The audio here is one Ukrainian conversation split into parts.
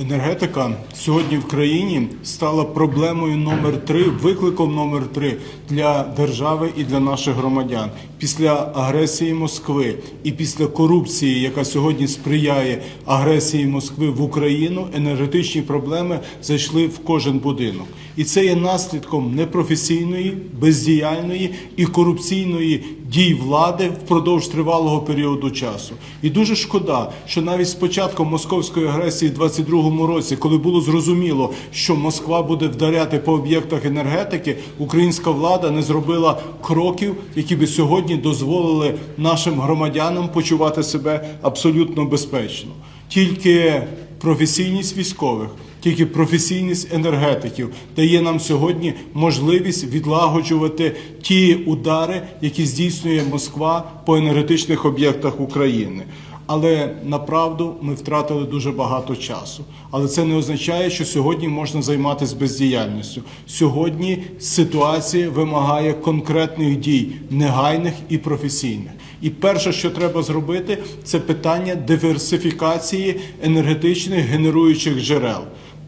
Енергетика сьогодні в країні стала проблемою номер три, викликом номер три для держави і для наших громадян. Після агресії Москви і після корупції, яка сьогодні сприяє агресії Москви в Україну, енергетичні проблеми зайшли в кожен будинок. І це є наслідком непрофесійної, бездіяльної і корупційної дій влади впродовж тривалого періоду часу. І дуже шкода, що навіть з початком московської агресії в 22-му році, коли було зрозуміло, що Москва буде вдаряти по об'єктах енергетики, українська влада не зробила кроків, які би сьогодні дозволили нашим громадянам почувати себе абсолютно безпечно. Тільки професійність військових, тільки професійність енергетиків дає нам сьогодні можливість відлагоджувати ті удари, які здійснює Москва по енергетичних об'єктах України. Але направду ми втратили дуже багато часу. Але це не означає, що сьогодні можна займатися бездіяльністю. Сьогодні ситуація вимагає конкретних дій, негайних і професійних. І перше, що треба зробити, це питання диверсифікації енергетичних генеруючих джерел.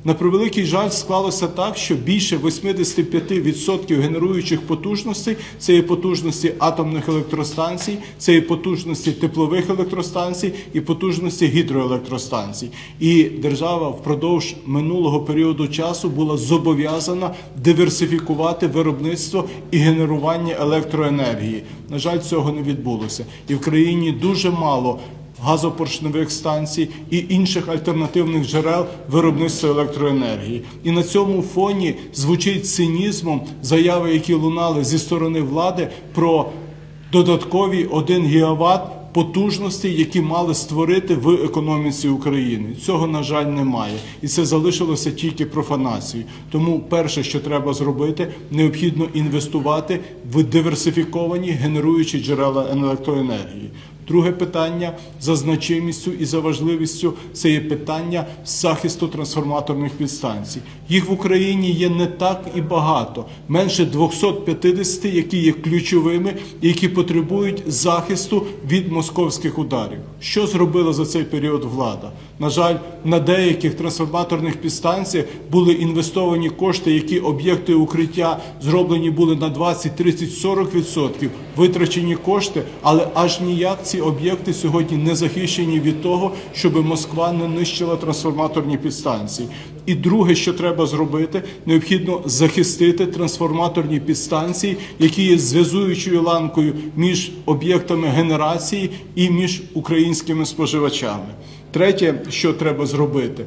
На превеликий жаль, склалося так, що більше 85% генеруючих потужностей це є потужності атомних електростанцій, це є потужності теплових електростанцій і потужності гідроелектростанцій. І держава впродовж минулого періоду часу була зобов'язана диверсифікувати виробництво і генерування електроенергії. На жаль, цього не відбулося, і в країні дуже мало газопоршневих станцій і інших альтернативних джерел виробництва електроенергії. І на цьому фоні звучить цинізмом заяви, які лунали зі сторони влади про додаткові 1 гігаватт потужності, які мали створити в економіці України. Цього, на жаль, немає. І це залишилося тільки профанацією. Тому перше, що треба зробити, необхідно інвестувати в диверсифіковані генеруючі джерела електроенергії. Друге питання за значимістю і за важливістю це є питання захисту трансформаторних підстанцій. Їх в Україні є не так і багато, менше 250, які є ключовими і які потребують захисту від московських ударів. Що зробила за цей період влада? На жаль, на деяких трансформаторних підстанціях були інвестовані кошти, які об'єкти укриття зроблені були на 20, 30, 40 відсотків, витрачені кошти, але аж ніяк ці об'єкти сьогодні не захищені від того, щоб Москва не нищила трансформаторні підстанції. І друге, що треба зробити, необхідно захистити трансформаторні підстанції, які є зв'язуючою ланкою між об'єктами генерації і між українськими споживачами. Третє, що треба зробити,